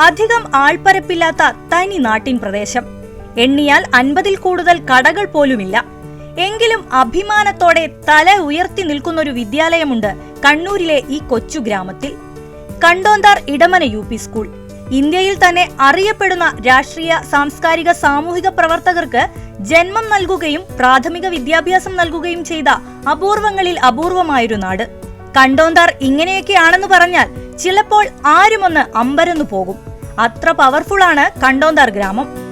അധികം ആൾപ്പരപ്പില്ലാത്ത തനി നാട്ടിൻ പ്രദേശം. എണ്ണിയാൽ അൻപതിൽ കൂടുതൽ കടകൾ പോലുമില്ല. എങ്കിലും അഭിമാനത്തോടെ തല ഉയർത്തി നിൽക്കുന്നൊരു വിദ്യാലയമുണ്ട് കണ്ണൂരിലെ ഈ കൊച്ചു ഗ്രാമത്തിൽ. Kandonthar Edamana U P school. ഇന്ത്യയിൽ തന്നെ അറിയപ്പെടുന്ന രാഷ്ട്രീയ സാംസ്കാരിക സാമൂഹിക പ്രവർത്തകർക്ക് ജന്മം നൽകുകയും പ്രാഥമിക വിദ്യാഭ്യാസം നൽകുകയും ചെയ്ത അപൂർവങ്ങളിൽ അപൂർവമായൊരു നാട്. കണ്ടോന്താർ ഇങ്ങനെയൊക്കെയാണെന്ന് പറഞ്ഞാൽ ചിലപ്പോൾ ആരുമൊന്ന് അമ്പരന്നു പോകും. അത്ര പവർഫുൾ ആണ് കണ്ടോന്താർ ഗ്രാമം.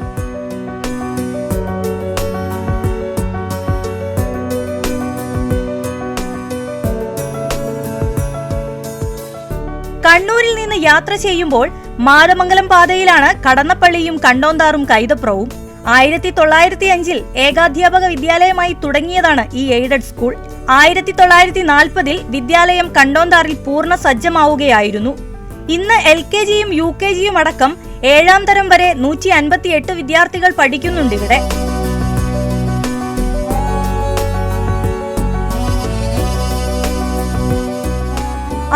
കണ്ണൂരിൽ നിന്ന് യാത്ര ചെയ്യുമ്പോൾ മാതമംഗലം പാതയിലാണ് കടന്നപ്പള്ളിയും കണ്ടോന്താറും കൈതപ്രവും. ആയിരത്തി തൊള്ളായിരത്തി അഞ്ചിൽ ഏകാധ്യാപക വിദ്യാലയമായി തുടങ്ങിയതാണ് ഈ എയ്ഡഡ് സ്കൂൾ. ആയിരത്തി തൊള്ളായിരത്തി നാൽപ്പതിൽ വിദ്യാലയം കണ്ടോന്താറിൽ പൂർണ സജ്ജമാവുകയായിരുന്നു. ഇന്ന് എൽ കെ ജിയും യു കെ ജിയും അടക്കം ഏഴാം തരം വരെ നൂറ്റി അൻപത്തിയെട്ട് വിദ്യാർത്ഥികൾ പഠിക്കുന്നുണ്ട് ഇവിടെ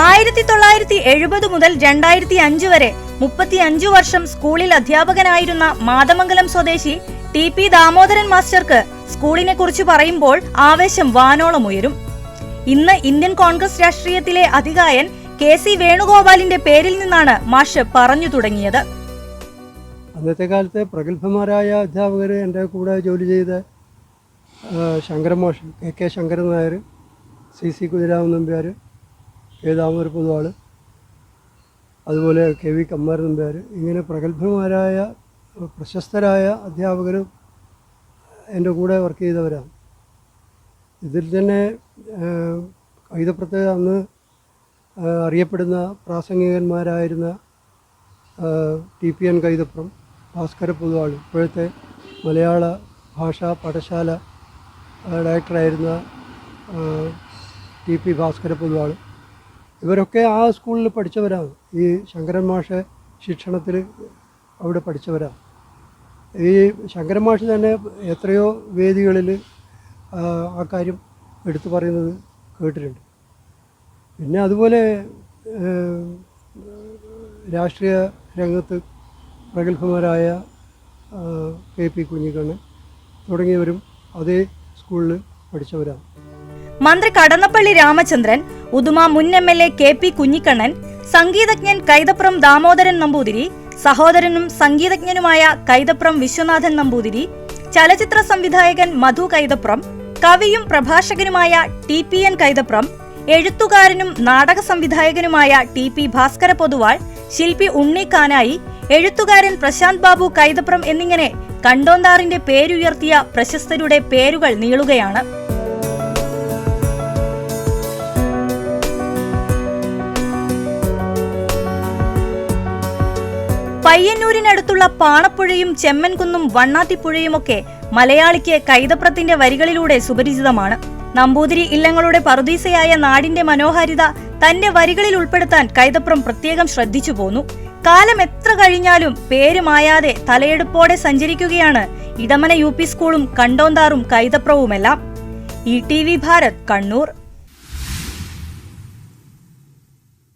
ആയിരത്തി തൊള്ളായിരത്തി എഴുപത് മുതൽ രണ്ടായിരത്തി അഞ്ച് വരെ മുപ്പത്തി അഞ്ചു വർഷം സ്കൂളിൽ അധ്യാപകനായിരുന്ന മാതമംഗലം സ്വദേശി ടി പി ദാമോദരൻ മാസ്റ്റർക്ക് സ്കൂളിനെ കുറിച്ച് പറയുമ്പോൾ ആവേശം വാനോളം ഉയരും. ഇന്ന് ഇന്ത്യൻ കോൺഗ്രസ് രാഷ്ട്രീയത്തിലെ അധികായൻ കെ സി വേണുഗോപാലിന്റെ പേരിൽ നിന്നാണ് മാഷ് പറഞ്ഞു തുടങ്ങിയത്. അന്നത്തെ കാലത്തെ പ്രഗത്ഭന്മാരായ അധ്യാപകർ എന്റെ കൂടെ ജോലി ചെയ്ത ശങ്കരമോഷൻ K K Sankaran Nair C C Kuthiraman Nambiar K ഒരു പൊതുവാൾ അതുപോലെ കെ വി നമ്പ്യാർ ഇങ്ങനെ പ്രഗത്ഭന്മാരായ പ്രശസ്തരായ അധ്യാപകരും എന്റെ കൂടെ വർക്ക് ചെയ്തവരാണ്. ഇതിൽ തന്നെ കവിതപ്രത്യേക അന്ന് അറിയപ്പെടുന്ന പ്രാസംഗികന്മാരായിരുന്ന T P N Kaithapram Bhaskara Poduval ഇപ്പോഴത്തെ മലയാള ഭാഷാ പാഠശാല ഡയറക്ടറായിരുന്ന ടി പി ഭാസ്കര പൊതുവാൾ. ഇവരൊക്കെ ആ സ്കൂളിൽ പഠിച്ചവരാണ്. ഈ ശങ്കരൻ മാഷ ശിക്ഷണത്തിൽ അവിടെ പഠിച്ചവരാണ്. ഈ ശങ്കരൻ മാഷ് തന്നെ എത്രയോ വേദികളിൽ ആ, കാര്യം എടുത്തു പറയുന്നത് കേട്ടിട്ടുണ്ട്. പിന്നെ അതുപോലെ രാഷ്ട്രീയ രംഗത്ത് പ്രഗത്ഭന്മാരായ ആ, കെ പി കുഞ്ഞിക്കണ്ണൻ തുടങ്ങിയവരും അതേ സ്കൂളിൽ പഠിച്ചവരാണ്. മന്ത്രി കടന്നപ്പള്ളി രാമചന്ദ്രൻ ഉദുമ മുൻ M L A K P Kunhikannan സംഗീതജ്ഞൻ കൈതപ്രം ദാമോദരൻ നമ്പൂതിരി സഹോദരനും സംഗീതജ്ഞനുമായ കൈതപ്രം വിശ്വനാഥൻ നമ്പൂതിരി ചലച്ചിത്ര സംവിധായകൻ മധു കൈതപ്രം കവിയും പ്രഭാഷകനുമായ ടി പി എൻ കൈതപ്രം എഴുത്തുകാരനും നാടക സംവിധായകനുമായ ടി പി ഭാസ്കര പൊതുവാൾ ശില്പി ഉണ്ണി കാനായി എഴുത്തുകാരൻ പ്രശാന്ത് ബാബു കൈതപ്രം എന്നിങ്ങനെ കണ്ടോന്താറിന്റെ പേരുയർത്തിയ പ്രശസ്തരുടെ പേരുകൾ നീളുകയാണ്. പയ്യന്നൂരിനടുത്തുള്ള പാണപ്പുഴയും ചെമ്മൻകുന്നും വണ്ണാത്തിപ്പുഴയുമൊക്കെ മലയാളിക്ക് കൈതപ്രത്തിന്റെ വരികളിലൂടെ സുപരിചിതമാണ്. നമ്പൂതിരി ഇല്ലങ്ങളുടെ പറുദീസയായ നാടിന്റെ മനോഹാരിത തന്റെ വരികളിൽ ഉൾപ്പെടുത്താൻ കൈതപ്രം പ്രത്യേകം ശ്രദ്ധിച്ചു പോന്നു. കാലം എത്ര കഴിഞ്ഞാലും പേര് മായാതെ തലയെടുപ്പോടെ സഞ്ചരിക്കുകയാണ് ഇടമന യു സ്കൂളും കണ്ടോന്താറും കൈതപ്രവുമെല്ലാം. E T V Bharat Kannur.